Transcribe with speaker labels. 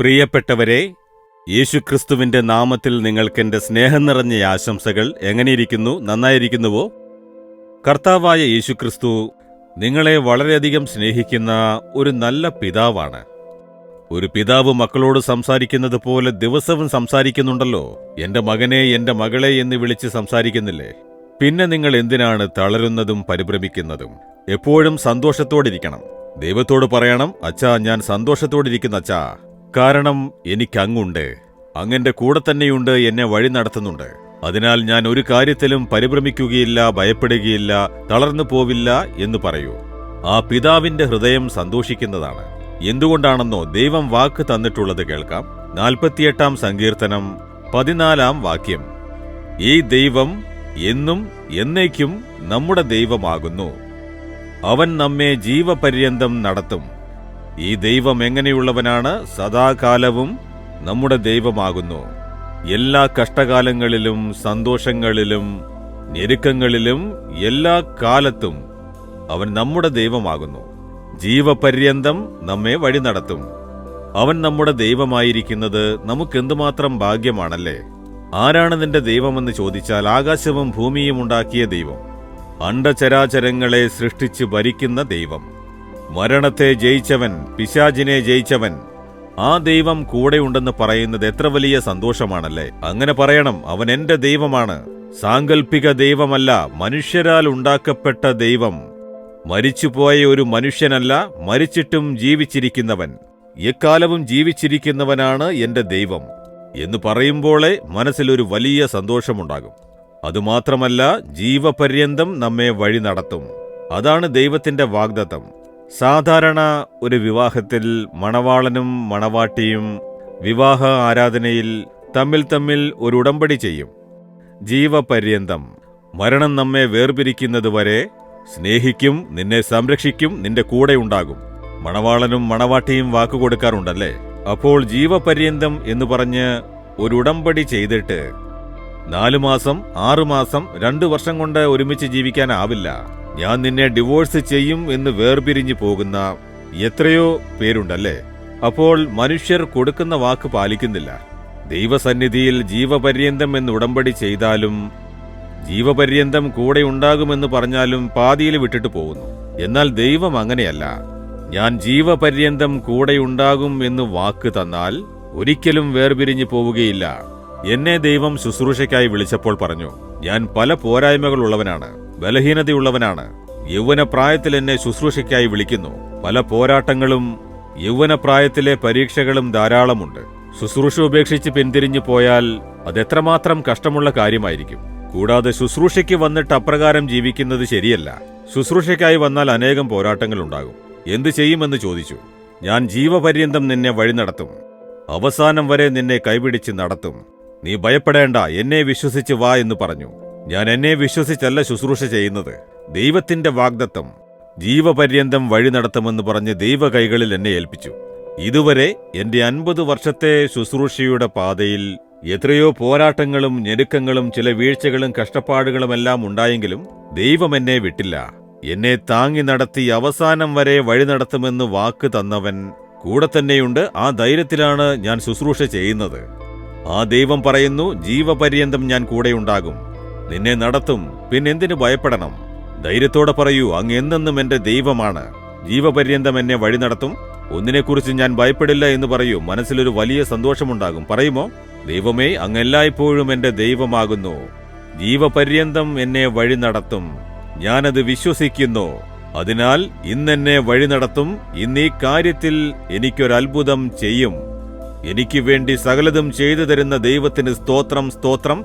Speaker 1: പ്രിയപ്പെട്ടവരെ യേശുക്രിസ്തുവിന്റെ നാമത്തിൽ നിങ്ങൾക്കെന്റെ സ്നേഹം നിറഞ്ഞ ആശംസകൾ എങ്ങനെയിരിക്കുന്നു? നന്നായിരിക്കുന്നുവോ? കർത്താവായ യേശുക്രിസ്തു നിങ്ങളെ വളരെയധികം സ്നേഹിക്കുന്ന ഒരു നല്ല പിതാവാണ്. ഒരു പിതാവ് മക്കളോട് സംസാരിക്കുന്നത് പോലെ ദിവസവും സംസാരിക്കുന്നുണ്ടല്ലോ. എന്റെ മകനെ എന്റെ മകളെ എന്ന് വിളിച്ച് സംസാരിക്കുന്നില്ലേ? പിന്നെ നിങ്ങൾ എന്തിനാണ് തളരുന്നതും പരിഭ്രമിക്കുന്നതും? എപ്പോഴും സന്തോഷത്തോടിരിക്കണം. ദൈവത്തോട് പറയണം അച്ഛാ ഞാൻ സന്തോഷത്തോടിരിക്കുന്ന അച്ഛാ. കാരണം എനിക്കങ്ങുണ്ട്. അങ്ങന്റെ കൂടെ തന്നെയുണ്ട് എന്നെ വഴി നടത്തുന്നുണ്ട്. അതിനാൽ ഞാൻ ഒരു കാര്യത്തിലും പരിഭ്രമിക്കുകയില്ല ഭയപ്പെടുകയില്ല തളർന്നു പോവില്ല എന്ന് പറയൂ. ആ പിതാവിന്റെ ഹൃദയം സന്തോഷിക്കുന്നതാണ്. എന്തുകൊണ്ടാണെന്നോ ദൈവം വാക്ക് തന്നിട്ടുള്ളത് കേൾക്കാം. നാൽപ്പത്തിയെട്ടാം സങ്കീർത്തനം പതിനാലാം വാക്യം. ഈ ദൈവം എന്നും എന്നേക്കും നമ്മുടെ ദൈവമാകുന്നു. അവൻ നമ്മെ ജീവപര്യന്തം നടത്തും. ഈ ദൈവം എങ്ങനെയുള്ളവനാണ് സദാകാലവും നമ്മുടെ ദൈവമാകുന്നു. എല്ലാ കഷ്ടകാലങ്ങളിലും സന്തോഷങ്ങളിലും ഞെരുക്കങ്ങളിലും എല്ലാ കാലത്തും അവൻ നമ്മുടെ ദൈവമാകുന്നു. ജീവപര്യന്തം നമ്മെ വഴി നടത്തും. അവൻ നമ്മുടെ ദൈവമായിരിക്കുന്നത് നമുക്കെന്തുമാത്രം ഭാഗ്യമാണല്ലേ? ആരാണ് നിന്റെ ദൈവമെന്ന് ചോദിച്ചാൽ ആകാശവും ഭൂമിയും ഉണ്ടാക്കിയ ദൈവം. അണ്ടചരാചരങ്ങളെ സൃഷ്ടിച്ചു ഭരിക്കുന്ന ദൈവം. മരണത്തെ ജയിച്ചവൻ പിശാചിനെ ജയിച്ചവൻ. ആ ദൈവം കൂടെയുണ്ടെന്ന് പറയുന്നത് എത്ര വലിയ സന്തോഷമാണല്ലേ? അങ്ങനെ പറയണം അവൻ എന്റെ ദൈവമാണ്. സാങ്കൽപ്പിക ദൈവമല്ല മനുഷ്യരാൽ ഉണ്ടാക്കപ്പെട്ട ദൈവം. മരിച്ചുപോയ ഒരു മനുഷ്യനല്ല മരിച്ചിട്ടും ജീവിച്ചിരിക്കുന്നവൻ. എക്കാലവും ജീവിച്ചിരിക്കുന്നവനാണ് എന്റെ ദൈവം. എന്ന് പറയുമ്പോളെ മനസ്സിലൊരു വലിയ സന്തോഷമുണ്ടാകും. അതുമാത്രമല്ല ജീവപര്യന്തം നമ്മെ വഴി നടത്തും. അതാണ് ദൈവത്തിന്റെ വാഗ്ദത്തം. സാധാരണ ഒരു വിവാഹത്തിൽ മണവാളനും മണവാട്ടിയും വിവാഹ ആരാധനയിൽ തമ്മിൽ തമ്മിൽ ഒരു ഉടമ്പടി ചെയ്യും. ജീവപര്യന്തം. മരണം നമ്മെ വേർപിരിക്കുന്നതുവരെ സ്നേഹിക്കും നിന്നെ സംരക്ഷിക്കും നിന്റെ കൂടെ ഉണ്ടാകും. മണവാളനും മണവാട്ടിയും വാക്കുകൊടുക്കാറുണ്ടല്ലേ അപ്പോൾ ജീവപര്യന്തം എന്ന് പറഞ്ഞ് ഒരു ഉടമ്പടി ചെയ്തിട്ട് നാലു മാസം ആറുമാസം രണ്ടു വർഷം കൊണ്ട് ഒരുമിച്ച് ജീവിക്കാനാവില്ല. ഞാൻ നിന്നെ ഡിവോഴ്സ് ചെയ്യും എന്ന് വേർപിരിഞ്ഞു പോകുന്ന എത്രയോ പേരുണ്ടല്ലേ? അപ്പോൾ മനുഷ്യർ കൊടുക്കുന്ന വാക്ക് പാലിക്കുന്നില്ല. ദൈവസന്നിധിയിൽ ജീവപര്യന്തം എന്ന് ഉടമ്പടി ചെയ്താലും ജീവപര്യന്തം കൂടെ ഉണ്ടാകുമെന്ന് പറഞ്ഞാലും പാതിയിൽ വിട്ടിട്ട് പോകുന്നു. എന്നാൽ ദൈവം അങ്ങനെയല്ല. ഞാൻ ജീവപര്യന്തം കൂടെയുണ്ടാകും എന്ന് വാക്ക് തന്നാൽ ഒരിക്കലും വേർപിരിഞ്ഞു പോവുകയില്ല. എന്നെ ദൈവം ശുശ്രൂഷയ്ക്കായി വിളിച്ചപ്പോൾ പറഞ്ഞു ഞാൻ പല പോരായ്മകളുള്ളവനാണ് ബലഹീനതയുള്ളവനാണ്. യൗവനപ്രായത്തിൽ എന്നെ ശുശ്രൂഷയ്ക്കായി വിളിക്കുന്നു. പല പോരാട്ടങ്ങളും യൗവനപ്രായത്തിലെ പരീക്ഷകളും ധാരാളമുണ്ട്. ശുശ്രൂഷ ഉപേക്ഷിച്ച് പിന്തിരിഞ്ഞു പോയാൽ അതെത്രമാത്രം കഷ്ടമുള്ള കാര്യമായിരിക്കും. കൂടാതെ ശുശ്രൂഷയ്ക്ക് വന്നിട്ട് അപ്രകാരം ജീവിക്കുന്നത് ശരിയല്ല. ശുശ്രൂഷയ്ക്കായി വന്നാൽ അനേകം പോരാട്ടങ്ങൾ ഉണ്ടാകും എന്തു ചെയ്യുമെന്ന് ചോദിച്ചു. ഞാൻ ജീവപര്യന്തം നിന്നെ വഴി നടത്തും. അവസാനം വരെ നിന്നെ കൈപിടിച്ച് നടത്തും. നീ ഭയപ്പെടേണ്ട. എന്നെ വിശ്വസിച്ച് വാ എന്ന് പറഞ്ഞു. ഞാൻ എന്നെ വിശ്വസിച്ചല്ല ശുശ്രൂഷ ചെയ്യുന്നത്. ദൈവത്തിന്റെ വാഗ്ദത്തം ജീവപര്യന്തം വഴി നടത്തുമെന്ന് പറഞ്ഞ് ദൈവ കൈകളിൽ എന്നെ ഏൽപ്പിച്ചു. ഇതുവരെ എന്റെ അൻപത് വർഷത്തെ ശുശ്രൂഷയുടെ പാതയിൽ എത്രയോ പോരാട്ടങ്ങളും ഞെരുക്കങ്ങളും ചില വീഴ്ചകളും കഷ്ടപ്പാടുകളുമെല്ലാം ഉണ്ടായെങ്കിലും ദൈവം എന്നെ വിട്ടില്ല. എന്നെ താങ്ങി നടത്തി അവസാനം വരെ വഴി നടത്തുമെന്ന് വാക്ക് തന്നവൻ കൂടെ തന്നെയുണ്ട്. ആ ധൈര്യത്തിലാണ് ഞാൻ ശുശ്രൂഷ ചെയ്യുന്നത്. ആ ദൈവം പറയുന്നു ജീവപര്യന്തം ഞാൻ കൂടെയുണ്ടാകും. നിന്നെ നടത്തും പിന്നെന്തിനു ഭയപ്പെടണം? ധൈര്യത്തോടെ പറയൂ അങ്ങ് എന്നെന്നും എന്റെ ദൈവമാണ്. ജീവപര്യന്തം എന്നെ വഴി നടത്തും. ഒന്നിനെക്കുറിച്ച് ഞാൻ ഭയപ്പെടില്ല എന്ന് പറയൂ. മനസ്സിലൊരു വലിയ സന്തോഷമുണ്ടാകും. പറയുമോ? ദൈവമേ അങ്ങ് എല്ലായ്പ്പോഴും എന്റെ ദൈവമാകുന്നു. ജീവപര്യന്തം എന്നെ വഴി നടത്തും. ഞാനത് വിശ്വസിക്കുന്നു. അതിനാൽ ഇന്നെന്നെ വഴി നടത്തും. ഇന്ന് കാര്യത്തിൽ എനിക്കൊരത്ഭുതം ചെയ്യും. എനിക്ക് വേണ്ടി സകലതും ചെയ്തു തരുന്ന ദൈവത്തിന് സ്തോത്രം സ്തോത്രം.